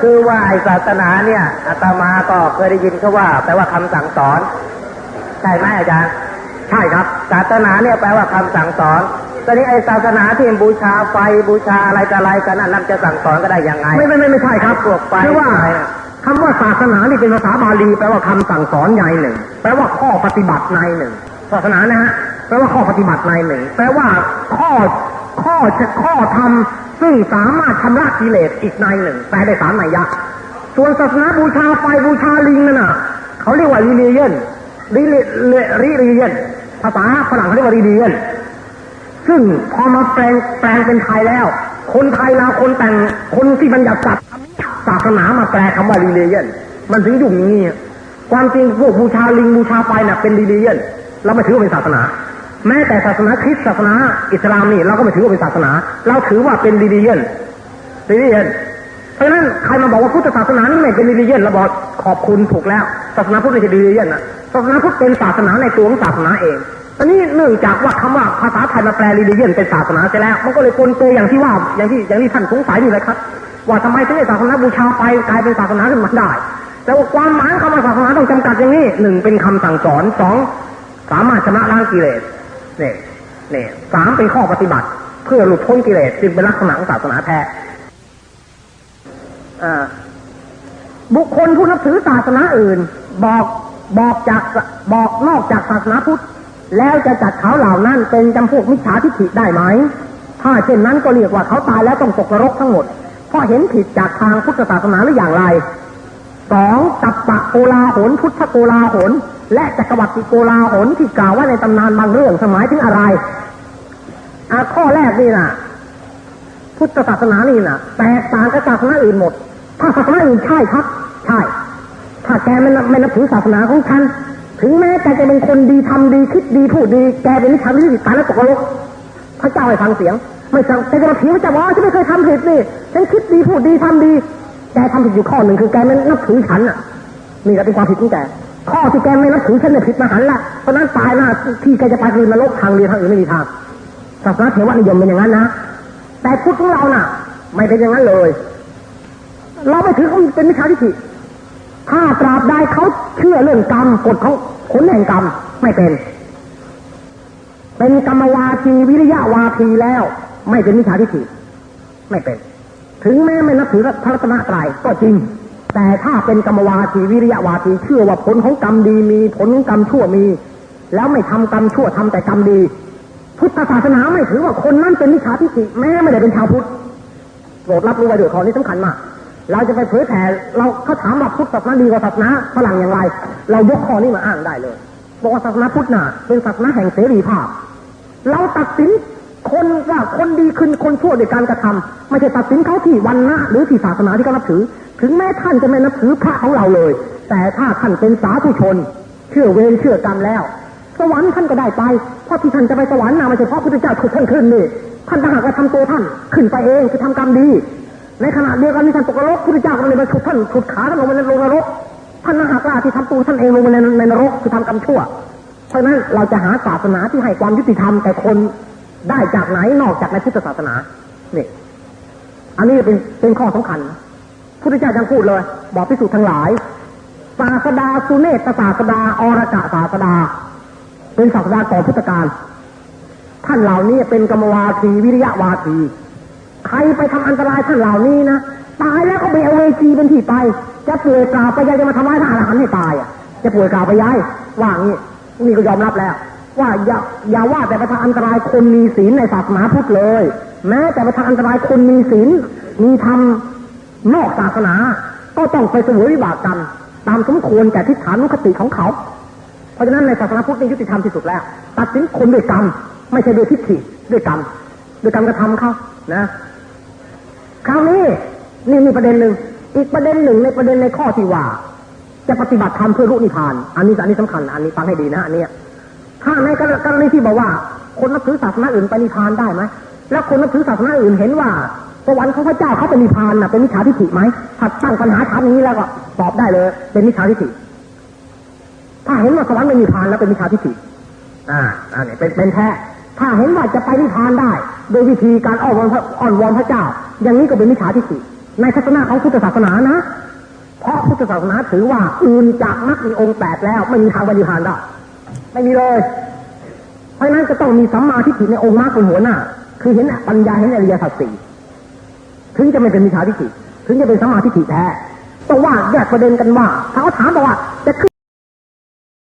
คือว่าไอศาสนาเนี่ยอาตมาก็เคยได้ยินเขาว่าแปลว่าคำสั่งสอน ใช่ไหมอาจารย์ ใช่ครับ ศาสนาเนี่ยแปลว่าคำสั่งสอนตอนนี้ไอศาสนาที่บูชาไฟบูชาอะไรต่ออะไรกันนั่นจะสั่งสอนก็ได้ยังไง ไม่ไม่ไม่ไม่ใช่ครับพวกไฟคือว่าอะไรน่ะคำว่าศาสนานี่เป็นภาษาบาลีแปลว่าคำสั่งสอนในหนึ่ง แปลว่าข้อปฏิบัติในหนึ่ง ศาสนานะฮะแปลว่าข้อปฏิบัติในหนึ่ง แปลว่าข้อ ข้อจะข้อธรรมซึ่งสามารถชำระกิเลสอีกในหนึ่งแปลได้สามนัยยะ ส่วนศาสนาบูชาไฟบูชาลิงนั่นน่ะเขาเรียกว่า religion religion ภาษาฝรั่งเขาเรียกว่า religion ซึ่งพอมาแปลงแปลงเป็นไทยแล้ว คนไทยเราคนแต่งคนที่บัญญัติศัพท์ศาสนามาแปลคำว่า religion มันถึงอยุ่อย่างนี้ความจริงพวกบูชาลิงบูชาไฟน่ะเป็น religion เราไม่ถือว่าเป็นศาสนา แม้แต่ศาสนาคริสต์ศาสนาอิสลามนี่เราก็ไม่ถือว่าเป็นศาสนา เราถือว่าเป็น religion religion เพราะฉะนั้นใครมาบอกว่าพุทธศาสนานี่ไม่เป็น religion เราบอกขอบคุณถูกแล้ว ศาสนาพุทธไม่ใช่ religion นะศาสนาพุทธเป็นศาสนาในตัวของศาสนาเองตอนนี้เนื่องจากว่าคำว่าภาษาไทยมาแปล religion เป็นศาสนาเสียแล้ว มันก็เลยปนเปอย่างที่ว่าอย่างที่อย่างที่ท่านสงสัยนี่เลยครับว่าทำไมถึงศาสนาบูชาไปกลายเป็นศาสนาขึ้นมาได้แต่ว่าความหมายคำว่าศาสนาต้องจำกัดอย่างนี้หนึ่งเป็นคำสั่งสอนสองสามารถชำระล้างกิเลส เนี่ยเนี่ยสามเป็นข้อปฏิบัติ เพื่อหลุดพ้นกิเลสจึงเป็นลักษณะของศาสนาแท้บุคคลผู้นับถือศาสนาอื่น บอกบอกจากบอกนอกจากศาสนาพุทธ แล้วจะจัดเขาเหล่านั้นเป็นจำพวกมิจฉาทิฏฐิได้ไหม ถ้าเช่นนั้นก็เรียกว่าเขาตายแล้วต้องตกนรกทั้งหมดเพราะเห็นผิดจากทางพุทธศาสนาหรืออย่างไร สองตัปปะโกลาหนพุทธโกลาหนและจักรวรรดิโกลาหนที่กล่าวว่าในตำนานบางเรื่องสมัยถึงอะไรอาข้อแรกนี่นะพุทธศาสนานี่นะแตกต่างกับศาสนาอื่นหมด ถ้าศาสนาอื่นใช่ครับ ใช่ ถ้าแกไม่นับไม่นับถือศาสนาของฉันถึงแม้แกจะเป็นคนดีทำดีคิดดีพูดดี แกเป็นนิสัยที่ตาแล้วตกนรกพระเจ้าให้ฟังเสียง ไม่สั่งแกจะมาถีบพระเจ้าว่าฉันไม่เคยทำผิดนี่ฉันคิดดีพูดดีทำดี แกทำผิดอยู่ข้อหนึ่งคือแกไม่นับถือฉันอะนี่ก็เป็นความผิดของแกข้อที่แกไม่นับถือฉันเนี่ยผิดมหันละเพราะนั้นตายหน้าที่แกจะไปคือนรกทางเดียวทางอื่นไม่มีทางศาสนาเทวนิยมเป็นอย่างนั้นนะแต่พุทธของเราน่ะ ไม่เป็นอย่างนั้นเลย เราไม่ถือเขาเป็นมิจฉาทิฏฐิถ้าตราบใดเขาเชื่อเรื่องกรรมกฎของผลแห่งกรรมไม่เป็น เป็นกรรมวาทีวิริยะวาทีแล้ว ไม่เป็นมิจฉาทิฏฐิไม่เป็น ถึงแม้ไม่นับถือพระรัตนตรัยก็จริง แต่ถ้าเป็นกรรมวาทีวิริยะวาทีเชื่อว่าผลของกรรมดีมีผลของกรรมชั่วมี แล้วไม่ทำกรรมชั่วทำแต่กรรมดี พุทธศาสนาไม่ถือว่าคนนั้นเป็นมิจฉาทิฏฐิแม้ไม่ได้เป็นชาวพุทธโปรดรับรู้ไว้ด้วยข้อนี้สำคัญมากเราจะไปเผยแผ่เราเขาถามว่าพุทธศาสนาดีกว่าศาสนาฝรั่งอย่างไร เรายกข้อนี้มาอ้างได้เลยบอกว่าศาสนาพุทธน่ะเป็นศาสนาแห่งเสรีภาพ เราตัดสิน คนว่าคนดีขึ้นคนชั่วด้วยการกระทำไม่ใช่ตัดสินเขาที่วันนะหรือที่ศาสนาที่เขานับถือ ถึงแม้ท่านจะไม่นับถือพระของเราเลย แต่ถ้าท่านเป็นสาธุชน เชื่อเวรเชื่อกรรมแล้ว สวรรค์ท่านก็ได้ไปเพราะที่ท่านจะไปสวรรค์น่ะไม่ใช่เพราะพระพุทธเจ้าถูกท่านขึ้นนี่ท่านต่างหากว่าทำตัวท่านขึ้นไปเองคือทำกรรมดี ในขณะเดียวกันที่ท่านตกนรกพระพุทธเจ้าก็เลยมาฉุดท่านฉุดขาท่านลงไปในนรกท่านต่างหากว่าที่ทำตัวท่านเองลงไปในในนรกคือทำกรรมชั่ว เพราะฉะนั้นเราจะหาศาสนาที่ให้ความยุติธรรมแต่คน ได้จากไหนนอกจากในพุทธศาสนาเนี่ยอันนี้เป็นเป็นข้อสำคัญพุทธเจ้ายังพูดเลย บอกพิสูจน์ทั้งหลาย ศาสดาสุเนตศาสดาอรกะศาสดา เป็นศาสดาก่อนพุทธกาลท่านเหล่านี้เป็นกรรมวาทีวิริยะวาทีใครไปทำอันตรายท่านเหล่านี้นะตายแล้วก็ไปเอาเวจีเป็นที่ไป จะป่วยกล่าวไปยายจะมาทำร้ายทหารหันให้ตายอะจะป่วยกล่าวไปย้ายว่างี้นี่ก็ยอมรับแล้ว ว่าอย่าอย่าว่าแต่ไปทำอันตรายคนมีศีลในศาสนาพุทธเลย แม้แต่ไปทำอันตรายคนมีศีลมีธรรมนอกศาสนา ก็ต้องไปเสวยวิบากกรรมตามสมควรแก่ทิฏฐานุคติของเขา เพราะฉะนั้นในศาสนาพุทธนี่ยุติธรรมที่สุดแล้ว ตัดสินคนด้วยกรรม ไม่ใช่ด้วยทิฏฐิด้วยกรรมด้วยกรรมกระทำเขานะคราวนี้นี่มีประเด็นหนึ่งอีกประเด็นหนึ่งในประเด็นในข้อที่ว่า จะปฏิบัติธรรมเพื่อรู้นิพพาน อันนี้อันนี้สำคัญ อันนี้ฟังให้ดีนะอันเนี้ย ถ้าในกรณีที่บอกว่า คนนับถือศาสนาอื่นไปนิพพานได้ไหมแล้วคนนับถือศาสนาอื่นเห็นว่าสวรรค์ของพระเจ้าเขาเป็นนิพพานน่ะเป็นมิจฉาทิฏฐิไหมถ้าตั้งปัญหาถามนี้แล้วก็ตอบได้เลย เป็นมิจฉาทิฏฐิถ้าเห็นว่าสวรรค์เป็นนิพพานแล้วเป็นมิจฉาทิฏฐิอ่าอันนี้เป็นเป็นแท้ถ้าเห็นว่าจะไปนิพพานได้ โดยวิธีการอ้อนวอนพระอ้อนวอนพระเจ้า อย่างนี้ก็เป็นมิจฉาทิฏฐิในศาสนาของพุทธศาสนานะ เพราะพุทธศาสนาถือว่าอื่นจากมรรคมีองค์แปดแล้วไม่มีทางปฏิพานได้ ไม่มีเลย เพราะฉะนั้นจะต้องมีสัมมาทิฏฐิในองค์มรรคเป็นหัวหน้า คือเห็นปัญญาเห็นอริยสัจสี่ถึงจะไม่เป็นมิจฉาทิฏฐิถึงจะเป็นสัมมาทิฏฐิแท้ต้องว่าแยกประเด็นกันว่าถ้าเขาถามบอกว่าจะขึ้น